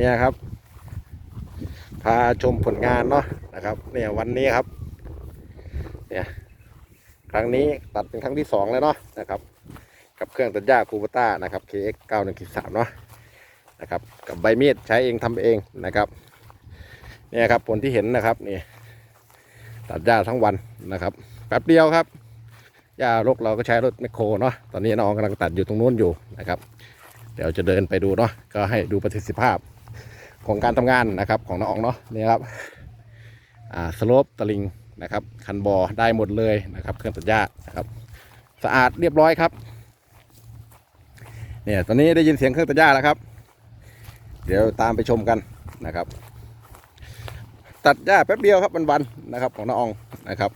เนี่ยครับ พาชมผลงานเนาะนะครับ เนี่ยวันนี้ครับ เนี่ยครั้งนี้ตัดเป็นครั้งที่สองแล้วเนาะนะครับ กับเครื่องตัดหญ้าคูปต้านะครับ KX 91.3เนาะนะครับ กับใบมีดใช้เองทำเองนะครับเนี่ยครับผลที่เห็นนะครับนี่ตัดหญ้าทั้งวันนะครับแป๊บเดียวครับหญ้ารกเราก็ใช้รถแมคโครเนาะตอนนี้น้องกำลังตัดอยู่ตรงนู้นอยู่นะครับ เดี๋ยวจะเดินไปดูเนาะก็ให้ดูประสิทธิภาพ ของการทำงานนะครับของน้องเนาะนี่ครับอ่าสโลปตลิงนะครับ คันบอได้หมดเลยนะครับ เครื่องตัดหญ้านะครับ สะอาดเรียบร้อยครับเนี่ยตอนนี้ได้ยินเสียงเครื่องตัดหญ้าแล้วครับ เดี๋ยวตามไปชมกันนะครับ ตัดหญ้าแป๊บเดียวครับวันๆนะครับ ของน้าอองนะครับ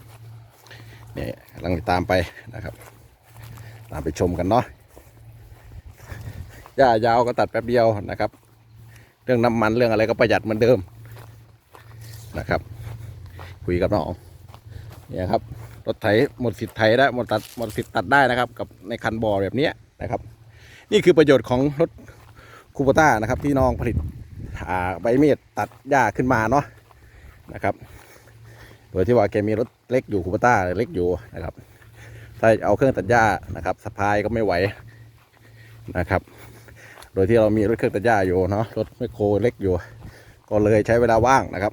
นี่กำลังตามไปนะครับ ตามไปชมกันเนาะหญ้ายาวก็ตัดแป๊บเดียวนะครับ เรื่องน้ำมันเรื่องอะไรก็ประหยัดเหมือนเดิมนะครับ คุยกับน้องเนี่ยครับรถไถหมดสิทธิ์ไถได้หมดตัดหมดสิทธิ์ตัดได้นะครับ กับในคันบอแบบนี้นะครับ นี่คือประโยชน์ของรถคูปต้านะครับ ที่น้องผลิตอ่าใบมีดตัดหญ้าขึ้นมาเนาะนะครับโดยที่ว่าแกมีรถเล็กอยู่คูปต้าเล็กอยู่นะครับ ถ้าเอาเครื่องตัดหญ้านะครับสะพายก็ไม่ไหวนะครับ โดยที่เรามีรถเครื่องตัดหญ้าอยู่เนาะรถไมโครเล็กอยู่ ก็เลยใช้เวลาว่างนะครับ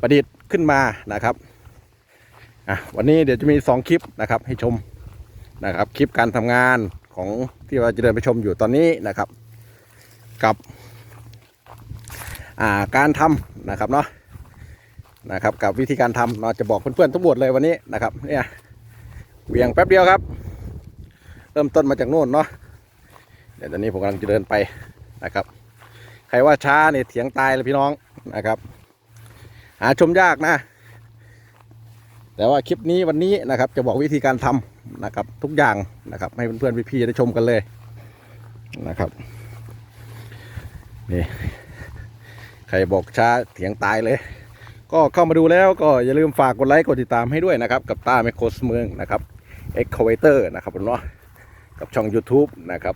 ประดิษฐ์ขึ้นมานะครับอะวันนี้เดี๋ยวจะมีสองคลิปนะครับให้ชมนะครับคลิปการทำงานของที่เราจะเดินไปชมอยู่ตอนนี้นะครับ กับอ่าการทำนะครับเนาะนะครับกับวิธีการทำเราจะบอกเพื่อนๆทั้งหมดเลยวันนี้นะครับเนี่ยเวียงแป๊บเดียวครับ เริ่มต้นมาจากโน่นเนาะ เดี๋ยวตอนนี้ผมกำลังจะเดินไปนะครับ ใครว่าช้าเนี่ยเถียงตายเลยพี่น้องนะครับ หาชมยากนะ แต่ว่าคลิปนี้วันนี้นะครับ จะบอกวิธีการทำนะครับ ทุกอย่างนะครับ ให้เพื่อนๆพี่ๆได้ชมกันเลยนะครับนี่ใครบอกช้าเถียงตายเลย ก็เข้ามาดูแล้วก็อย่าลืมฝากกดไลค์กดติดตามให้ด้วยนะครับ กับตาแมโครสเมืองนะครับเอ็กคเวเตอร์นะครับผมเนาะกับช่อง YouTube นะครับ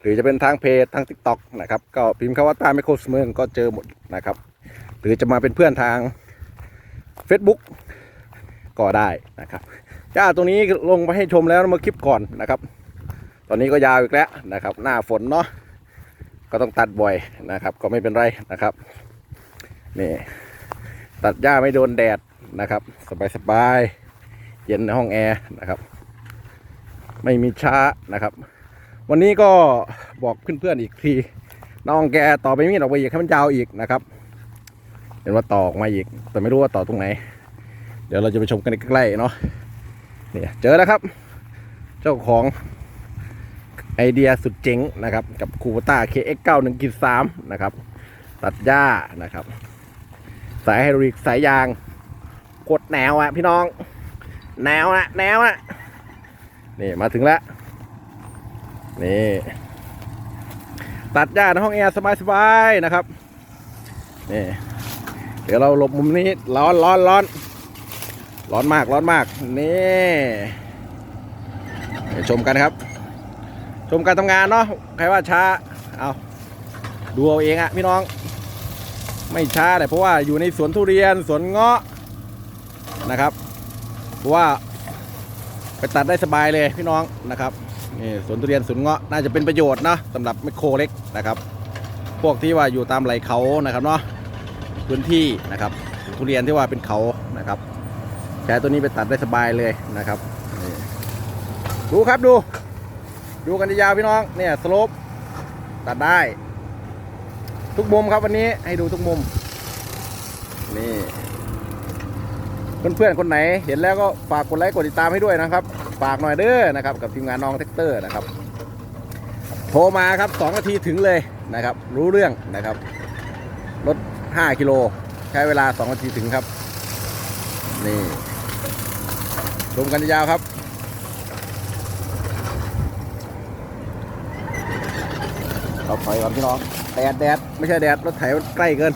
หรือจะเป็นทางเพจทาง Tik t o อกนะครับก็พิมพ์คำว่าต้าแมโครสเมืองก็เจอหมดนะครับ หรือจะมาเป็นเพื่อนทาง Facebook ก็ได้นะครับจ้าตรงนี้ลงไปให้ชมแล้วมื่อคลิปก่อนนะครับ ตอนนี้ก็ยาวอีกแล้วนะครับ หน้าฝนเนาะก็ต้องตัดบ่อยนะครับ ก็ไม่เป็นไรนะครับนี่ตัดหญ้าไม่โดนแดดนะครับ สบายสบายๆเย็นในห้องแอร์นะครับ ไม่มีช้านะครับ วันนี้ก็บอกเพื่อนๆอีกทีน้องแกต่อไปมีดออกไปอีกให้มันยาวอีกนะครับเห็นว่าต่อออกมาอีก แต่ไม่รู้ว่าต่อตรงไหน เดี๋ยวเราจะไปชมกันใกล้ๆเนาะเนี่ยเจอแล้วครับ เจ้าของไอเดียสุดเจ๋งนะครับ กับคูปต้า KX91 กิ3นะครับ ตัดหญ้านะครับ สายไฮดรอลิกสายยางกดแนวอะพี่น้อง แนวอะแนวอะนี่มาถึงแล้ว นี่ตัดหญ้าในห้องแอร์สบายๆนะครับนี่เดี๋ยวเราหลบมุมนี้ร้อนร้อนร้อนร้อนมากร้อนมากนี่ชมกันครับ ชมการทำงานเนาะใครว่าช้าเอาดูเอาเองอะพี่น้อง ไม่ช้าเลยเพราะว่าอยู่ในสวนทุเรียนสวนเงาะนะครับเพราะว่าไปตัดได้สบายเลยพี่น้องนะครับ นี่สวนทุเรียนสวนเงาะน่าจะเป็นประโยชน์นะสำหรับไมโครเล็กนะครับ พวกที่ว่าอยู่ตามไหลเขานะครับเนาะพื้นที่นะครับทุเรียนที่ว่าเป็นเขานะครับใช้ตัวนี้ไปตัดได้สบายเลยนะครับดูครับดู ดูกันยาวพี่น้องเนี่ยสโลปตัดได้ ทุกมุมครับวันนี้ให้ดูทุกมุม นี่เพื่อนๆคนไหนเห็นแล้วก็ฝากกดไลค์กดติดตามให้ด้วยนะครับ ฝากหน่อยเด้อนะครับกับทีมงานน้องแท็กเตอร์นะครับ โทรมาครับ2นาทีถึงเลยนะครับ รู้เรื่องนะครับรถ5กิโลใช้เวลา2นาทีถึงครับ นี่ชมกันยาวครับเราถอยก่อนพี่น้องแดดแดดไม่ใช่แดดรถไถมันใกล้เกิน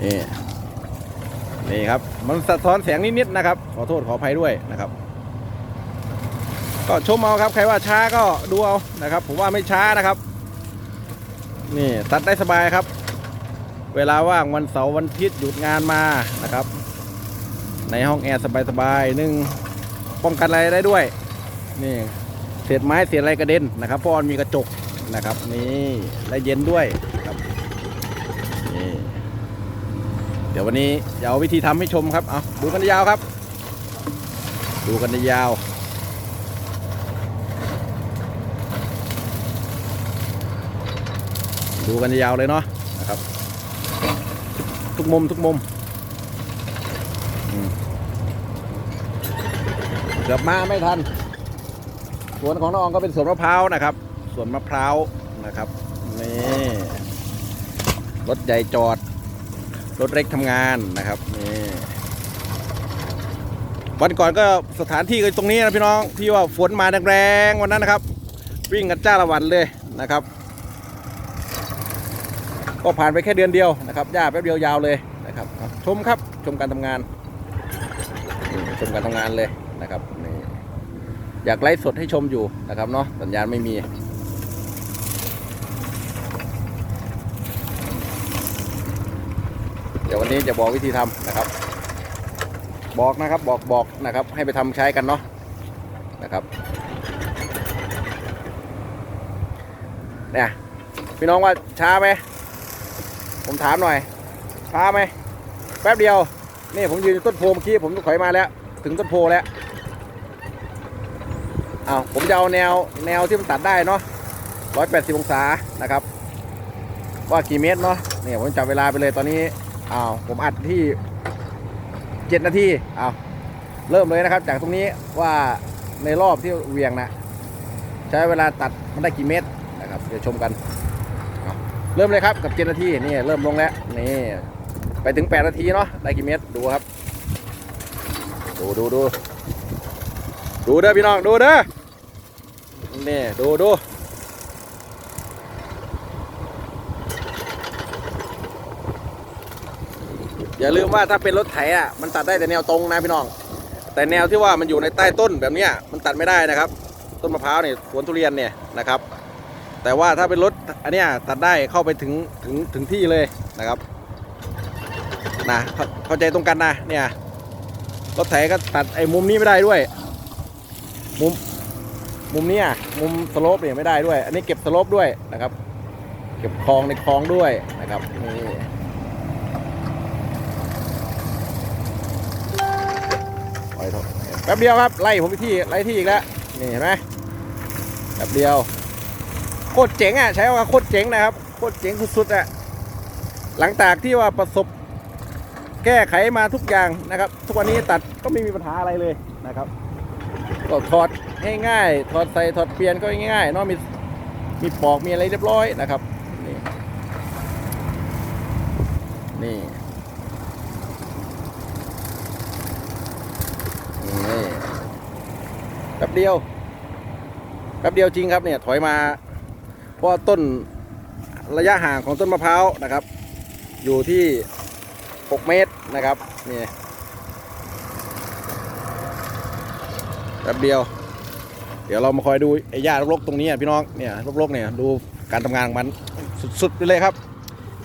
นี่นี่ครับ มันสะท้อนแสงนิดๆนะครับ ขอโทษขออภัยด้วยนะครับ ก็ชมเอาครับ ใครว่าช้าก็ดูเอานะครับ ผมว่าไม่ช้านะครับ นี่ตัดได้สบายครับ เวลาว่างวันเสาร์วันอาทิตย์หยุดงานมานะครับ ในห้องแอร์สบายๆหนึ่งป้องกันอะไรได้ด้วย นี่เศษไม้เศษอะไรกระเด็นนะครับเพราะมันมีกระจกนะครับ นี่และเย็นด้วยครับนี่เดี๋ยววันนี้จะเอาวิธีทำให้ชมครับเอาดูกันยาวครับ ดูกันยาว ดูกันยาวเลยเนาะนะครับ ทุกมุมทุกมุมเกือบมาไม่ทัน สวนของน้องก็เป็นสวนมะพร้าวนะครับ สวนมะพร้าวนะครับนี่รถใหญ่จอด รถเล็กทำงานนะครับนี่วันก่อนก็สถานที่ก็ตรงนี้นะพี่น้องที่ว่าฝนมาแรงๆวันนั้นนะครับ วิ่งกันจ้าละวันเลยนะครับ ก็ผ่านไปแค่เดือนเดียวนะครับย่าแป๊บเดียวยาวเลยนะครับชมครับชมการทำงานชมการทำงานเลยนะครับนี่อยากไลฟ์สดให้ชมอยู่นะครับเนาะสัญญาณไม่มีเดี๋ยววันนี้จะบอกวิธีทำนะครับ บอกนะครับบอกบอกนะครับ ให้ไปทำใช้กันเนาะนะครับเนี่ยพี่น้องว่าช้าไหม ผมถามหน่อยช้าไหมแป๊บเดียว นี่ผมยืนต้นโพเมื่อกี้ผมถอยมาแล้ว ถึงต้นโพแล้วอ้าวผมจะเอาแนวแนวที่มันตัดได้เนาะร้อยแปดสิบองศานะครับ ว่ากี่เมตรเนาะเนี่ยผมจับเวลาไปเลยตอนนี้อ้าวผมอัดที่เจ็ดนาทีอ้าวเริ่มเลยนะครับจากตรงนี้ว่าในรอบที่เวียงนะ ใช้เวลาตัดมันได้กี่เมตรนะครับเดี๋ยวชมกัน เริ่มเลยครับกับเจ็ดนาทีนี่เริ่มลงแล้วนี่ไปถึงแปดนาทีเนาะได้กี่เมตรดูครับ ดูดูดูดูเด้อพี่น้องดูเด้อนี่ดูดูอย่าลืมว่าถ้าเป็นรถไถอะมันตัดได้แต่แนวตรงนะพี่น้อง แต่แนวที่ว่ามันอยู่ในใต้ต้นแบบนี้มันตัดไม่ได้นะครับ ต้นมะพร้าวเนี่ยสวนทุเรียนเนี่ยนะครับ แต่ว่าถ้าเป็นรถอันเนี้ยตัดได้เข้าไปถึงถึงถึงที่เลยนะครับนะเข้าเข้าใจตรงกันนะเนี่ยรถไถก็ตัดไอ้มุมนี้ไม่ได้ด้วย มุมมุมนี้ยมุมสโลปเนี่ยไม่ได้ด้วย อันนี้เก็บสโลปด้วยนะครับ เก็บคลองในคลองด้วยนะครับนี่แป๊บเดียวครับไล่ผมไปที่ไล่ที่อีกแล้วนี่เห็นไหมแป๊บเดียว โคตรเจ๋งอะ ใช้คำว่าโคตรเจ๋งนะครับ โคตรเจ๋งสุดๆอะ หลังจากที่ว่าประสบแก้ไขมาทุกอย่างนะครับ ทุกวันนี้ตัดก็ไม่มีปัญหาอะไรเลยนะครับ ก็ถอดง่ายๆถอดใส่ถอดเปลี่ยนก็ง่ายๆเนาะมีมีปอกมีอะไรเรียบร้อยนะครับนี่นี่นี่แป๊บเดียวแป๊บเดียวจริงครับเนี่ยถอยมา เพราะต้นระยะห่างของต้นมะพร้าวนะครับ อยู่ที่ 6 เมตรนะครับนี่แป๊บเดียว เดี๋ยวเรามาคอยดูไอ้หญ้ารกๆตรงนี้พี่น้องเนี่ยรกๆเนี่ยดูการทำงานของมันสุดๆไปเลยครับ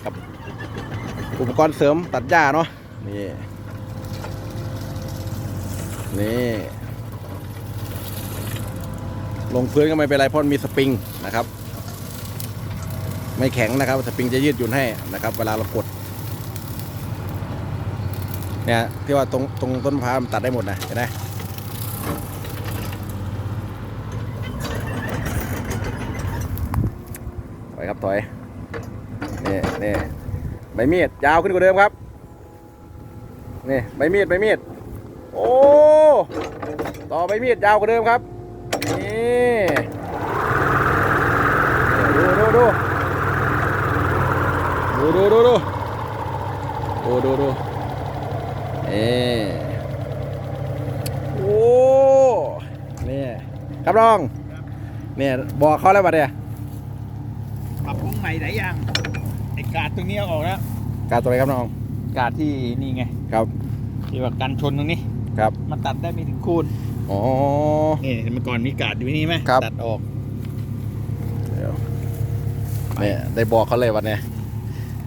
กับ อุปกรณ์เสริมตัดหญ้าเนาะนี่นี่ลงพื้นก็ไม่เป็นไรเพราะมีสปริงนะครับ ไม่แข็งนะครับสปริงจะยืดหยุ่นให้นะครับ เวลาเรากดเนี่ยที่ว่าตรงตรงต้นพามันตัดได้หมดนะเห็นไหมถอยครับถอยนี่นี่ใบมีดยาวขึ้นกว่าเดิมครับนี่ใบมีดใบมีดโอ้ต่อใบมีดยาวกว่าเดิมครับนี่ดูดูดูดูดูดูดู ดูดูดูเอโอ้นี่ครับน้องเนี่ยบอกเขาแล้วบัดเนี่ยปรับปรุงใหม่หลายอย่างไอ้กาดตรงนี้เอาออกแล้วการตัวอะไรครับน้องกาดที่นี่ไงครับที่ว่ากันชนตรงนี้ครับ มันตัดได้ไม่ถึงคูณอ๋อนี่เมื่อก่อนมีกาดอยู่นี่ไหมครับตัดออกเดี๋ยวเนี่ยได้บอกเขาเลยวันเนี้ย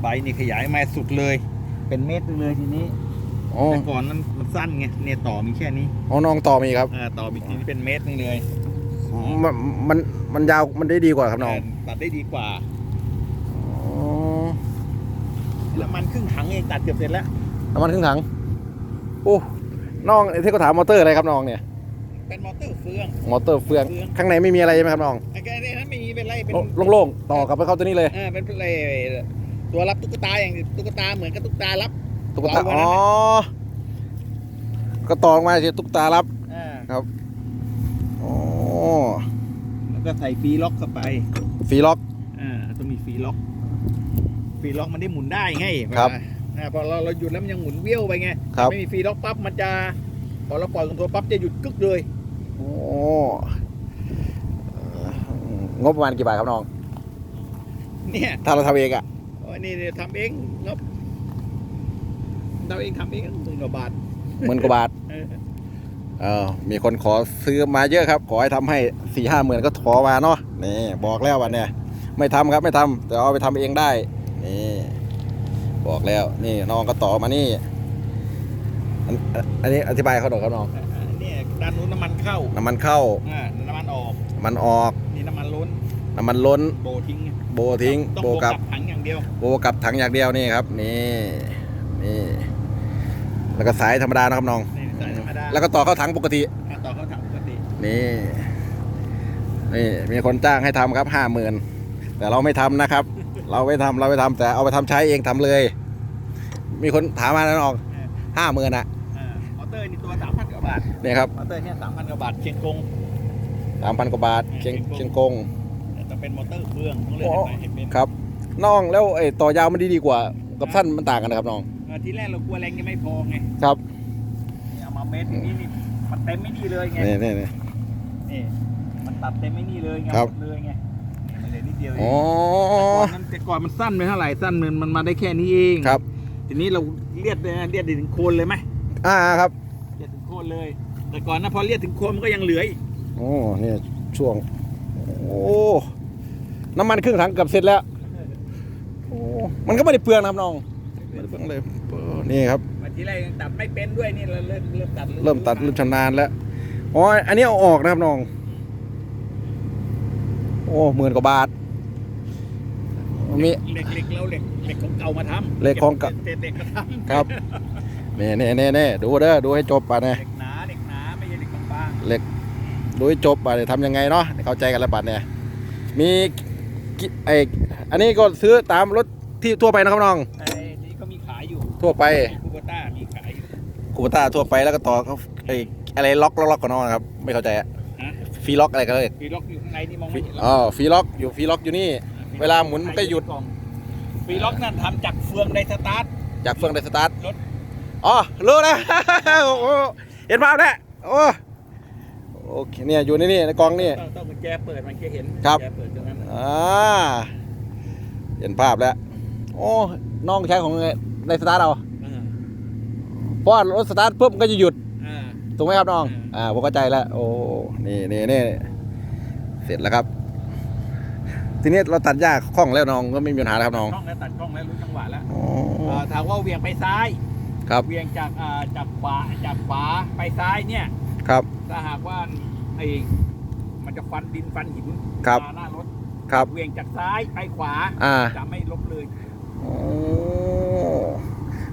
ใบนี่ขยายมาสุดเลย เป็นเม็ดหนึ่งเลยทีนี้โอ้แต่ก่อนนั้นมันสั้นไงเนี่ยต่อมีแค่นี้โอ้น้องต่อมีครับอ่าต่อมีทีนี้เป็นเม็ดหนึงเลยมันมันมันยาวมันได้ดีกว่าครับน้องตัดได้ดีกว่าอ๋อแล้วมันครึ่งถังเองตัดเกือบเสร็จแล้วน้ำมันครึ่งถังโอ้น้องที่เขาถามมอเตอร์อะไรครับน้องเนี่ยเป็นมอเตอร์เฟือง มอเตอร์เฟืองเฟืองข้างในไม่มีอะไรใช่ไหมครับน้องไอ้แกเนี่ยนั้นไม่มีเป็นไรเป็นโล่งๆต่อกลับไปเข้าตัวนี้เลยเออเป็นอะไร ตัวรับตุ๊กตาอย่างตุ๊กตาเหมือนกับตุ๊กตารับตุ๊กตาเราไว้อ๋นั่อนน่ะก็ต่อออกมาสิตุ๊กตารับอ่าอ๋อแล้วก็ใส่ฟรีล็อกเข้าไปฟรีล็อกอ่าต้องมีฟรีล็อกฟรีล็อกมันได้หมุนได้ไงครับอ่าพอเราเราหยุดแล้วมันยังหมุนเบี้ยวไปไงครับไม่มีฟรีล็อกปั๊บมันจะพอเราปล่อยคอนโทรลปั๊บจะหยุดกึกเลยโอ้เอ่องบประมาณกี่บาทครับน้อง เนี่ย ถ้าเราทำเองอะโอ้ยนี่เนี่ยทำเองงบเราเองทำเองหมื่นกว่าบาทหมื่นกว่าบาทเออเออมีคนขอซื้อมาเยอะครับ ขอให้ทำให้สี่ห้าหมื่นก็ขอมาเนาะนี่บอกแล้ววันเนี้ยไม่ทำครับไม่ทำแต่เอาไปทำเองได้นี่บอกแล้วนี่น้องก็ต่อมานี่อันอันนี้อธิบายเขาหน่อยครับน้องเนี่ยด้านนู้นน้ำมันเข้า น้ำมันเข้าอ่าน้ำมันออกมันออก นี่น้ำมันล้น น้ำมันล้น โบทิ้ง โบทิ้งต้องโบโบกลักับบถัง อย่างเดียวโบกลับถังอย่างเดียวนี่ครับ นี่นี่แล้วก็สายธรรมดานะครับน้อง นี่สายธรรมดาแล้วก็ต่อเข้าถังปกติ อ่าต่อเข้าถังปกตินี่นี่มีคนจ้างให้ทำครับห้าหมื่นแต่เราไม่ทำนะครับ เราไม่ทำเราไม่ทำแต่เอาไปทำใช้เองทำเลย มีคนถามมาแล้วน้องห้าหมื่นอะอ่ามอเตอร์นี่ตัวสามพันกว่าบาทเนี่ยครับมอเตอร์เนี่ยสามพันกว่าบาทเชียงกงสามพันกว่าบาทเชียงเชียงกงแต่ต้องเป็นมอเตอร์เฟืองต้องเลยโอ้ให้เป็นครับ น้องแล้วไอ้ต่อยาวมันดีดีกว่า กับสั้นมันต่างกันนะครับน้องอ่าทีแรกเรากลัวแรงยังไม่พอไงครับเนี่ยเอามาเม็ดนี้นี่มันเต็มไม่ดีเลยไงนี่นี่นี่ นี่มันตัดเต็มไม่นี่เลยไงครับ หมดเลยไงเนี่ยมันเหลยนิดเดียวเองอ๋อแต่ก่อนมันแต่ก่อนมันสั้นไปเท่าไหร่สั้นมันมันมาได้แค่นี้เองครับ ทีนี้เราเลียดเลยนะเลียดถึงโคนเลยไหมอ่าครับเลียดถึงโคนเลย แต่ก่อนนะพอเลียดถึงโคนมันก็ยังเหลืออีกโอ้เนี่ยช่วง โอ้น้ำมันครึ่งถังเกือบเสร็จแล้วโอ้ มันก็ไม่ได้เปลืองนะครับน้องไม่ได้เปลืองเลยเออนี่ครับ มาทีแรกยังตัดไม่เป็นด้วยนี่เราเริ่มเริ่มตัดเริ่มตัดเริ่มชำนาญแล้วอ๋ออันนี้เอาออกนะครับน้อง โอ้หมื่นกว่าบาทมี เหล็กเหล็กเราเหล็กเหล็กของเก่ามาทำเหล็กของเก่าเศษเหล็กมาทำครับเน่เน่เน่เน่ดูเด้อดูให้จบป่ะเนี่ยเหล็กหนาเหล็กหนาไม่ใช่เหล็กบางเหล็กดูให้จบป่ะเนี่ยทำยังไงเนาะเข้าใจกันแล้วป่ะเนี่ยมีกิไออันนี้ก็ซื้อตามรถ ที่ทั่วไปนะครับน้องๆไอ้นี่ก็มีขายอยู่ทั่วไปคูโบต้ามีขายอยู่คูปต้าทั่วไปแล้วก็ต่อเขาไออะไรล็อกล็อกล็อกกันน้องนะครับ ไม่เข้าใจอะฮะฟรีล็อกอะไรกันเลยฟรีล็อกอยู่ข้างในนี่มองฟรีไม่เห็นหรอกอ๋อฟรีล็อกอยู่ฟรีล็อกอยู่นี่ เวลาหมุนมันก็หยุด ฟรีล็อกนั่นทำจากเฟืองไดสตาร์ท จากเฟืองไดสตาร์ทรถ อ๋อรู้นะโอ้โหเห็นภาพแล้วโอ้โอเคเนี่ยอยู่ในนี่ในกล่องนี่ ต้องต้องกุญแจเปิดมันจะเห็นครับ กุญแจเปิดตรงนั้นน่ะอ่าเห็นภาพแล้ว โอ้น้องใช้ของในสตาร์ทเอาอ่าเพราะว่ารถสตาร์ทปุ๊บมันก็จะหยุด อ่า ถูกไหมครับน้องอืมอ่าผมเข้าใจแล้ว โอ้ นี่นี่นี่เสร็จแล้วครับ ทีนี้เราตัดหญ้าคล่องแล้วน้องก็ไม่มีปัญหาแล้วครับน้องกล้องแล้วตัดกล้องแล้วรู้จังหวะแล้วอ๋อเอ่อถามว่าเวียงไปซ้ายครับเวียงจากอ่าจากขวาจากขวาไปซ้ายเนี่ย ครับ ถ้าหากว่าไอ้มันจะฟันดินฟันหินครับ มาหน้ารถครับเวียงจากซ้ายไปขวาอ่า จะไม่ลบเลยโอ้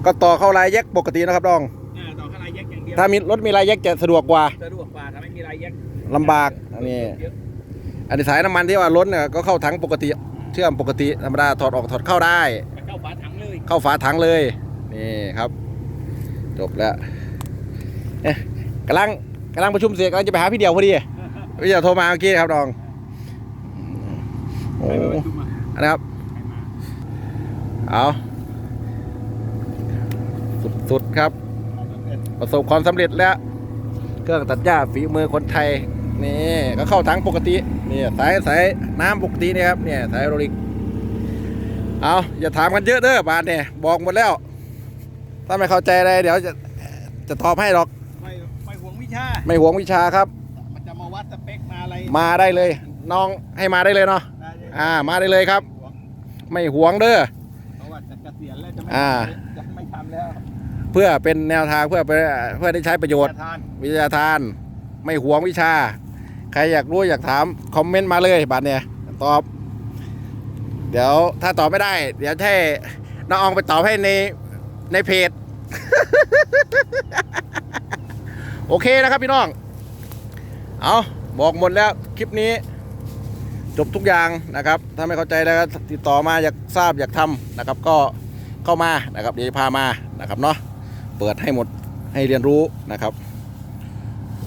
ก็ต่อเข้าลายแยกปกตินะครับน้อง อ่าต่อข้างในแยกอย่างเดียวถ้ามีรถมีลายแยกจะสะดวกกว่า สะดวกกว่าถ้าไม่มีรายแยกลำบากอันนี้ เยอะอันนี้สายน้ำมันที่ว่าล้นเนี่ยก็เข้าถังปกติ เชื่อมปกติธรรมดาถอดออกถอดเข้าได้ไปเข้าฝาถังเลยเข้าฝาถังเลย นี่ครับ จบแล้วเอ๊ะกำลังกำลังประชุมเสร็จกำลังจะไปหาพี่เดียวพอดี พี่เดียวโทรมาเมื่อกี้ครับน้องโอ้ไปไปประชุมมาอันนะครับไปมา เอาสุดๆครับเอาสำเร็จประสบความสำเร็จแล้ว เครื่องตัดหญ้าฝีมือคนไทย นี่ก็เข้าถังปกติ นี่สายสายน้ำปกตินี่ครับเนี่ยสายโรลิก เอาอย่าถามกันเยอะเด้อบานเนี่ยบอกหมดแล้ว ถ้าไม่เข้าใจอะไรเดี๋ยวจะจะตอบให้หรอก ไม่ไม่ห่วงวิชา ไม่หวงวิชาครับ มันจะมาวัดสเปคมาอะไรมาได้เลย น้องให้มาได้เลยเนาะ ได้เลยอ่า มาได้เลยครับห่วงไม่หวงเด้อ อ่าจะไม่ทำแล้วเพื่อเป็นแนวทางเพื่อไปเพื่อได้ใช้ประโยชน์จะทานวิทยาทาน ไม่หวงวิชา ใครอยากรู้อยากถาม คอมเมนต์มาเลยบัดเนี่ย ตอบ เดี๋ยวถ้าตอบไม่ได้ เดี๋ยวให้น้องอองไปตอบให้ในในเพจ โอเคนะครับพี่น้อง เอาบอกหมดแล้วคลิปนี้ จบทุกอย่างนะครับ ถ้าไม่เข้าใจแล้วก็ติดต่อมาอยากทราบอยากทำนะครับ ก็ เข้ามานะครับเดี๋ยวจะพามานะครับเนาะเปิดให้หมดให้เรียนรู้นะครับ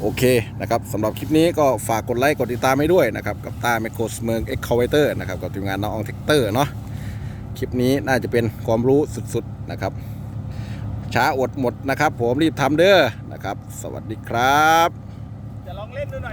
โอเคนะครับสำหรับคลิปนี้ก็ฝากกดไลค์กดติดตามให้ด้วยนะครับ กับตาไมโครสเมืองเอ็กคาเวเตอร์นะครับกับทีมงานน้องอองเทคเตอร์เนาะคลิปนี้น่าจะเป็นความรู้สุดๆนะครับ ช้าอดหมดนะครับ ผมรีบทำเด้อนะครับ สวัสดีครับ จะลองเล่นดูหน่อย